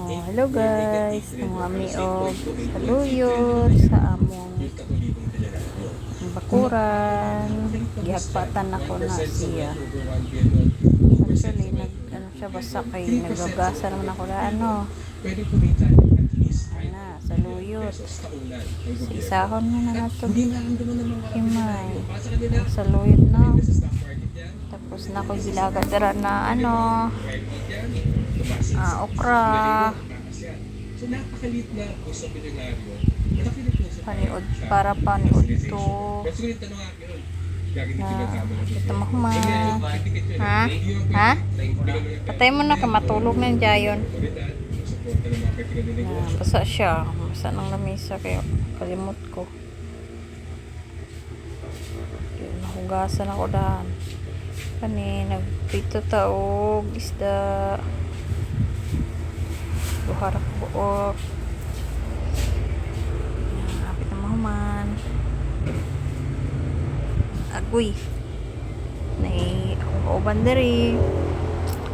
Oh, hello guys, ang mami og saluyot sa among bakuran. Gihagpatan ako na siya. Actually, nag, ano siya basta kay nagagasa naman ako na ano. Ana, saluyot. sa. Isahon mo na nato. Mga Himay. Kanila Saluyot na. Tapos na ko gilaga dara na ano, Ah, okra. So napakalit na gusto milyonaryo. Malaki na po sa paniod, para paniod to. Yung tanong akin yun. Na, tama. ito mahuma. Ha? Ha? Ha? Patay mo na ka matulog ng jayon. Na, basa siya. Basa ng lamisa kaya kalimot ko. Yun, nahugasan ako dahan. Kani, nagpito taog, isda. Buharak buok. Yan, Kapit na mahuman. Agoy. Nay, akong kauban diri.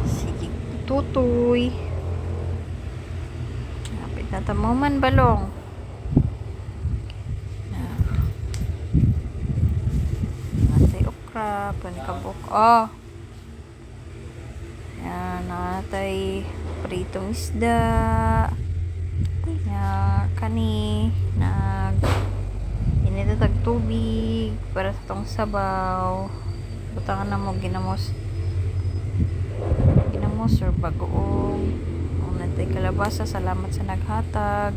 Sige, tutoy. Kapit na tamuman balong. Natay okra, panikabok. Oh. Yan, natay pritong isda. Ya, kani nag initatag tubig para sa tong sabaw. Butangan na mo ginamos ginamos or bagoong. Ang natay kalabasa, salamat sa naghatag.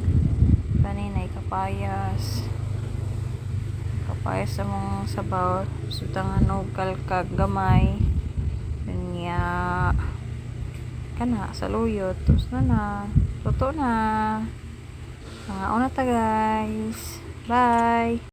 Kanina kapayas. Kapayas sa mong sabaw. Sutangan no kalkag gamay. Kanya kana saluyot. Tapos na na. Totoo na. Mga una ta guys. Bye.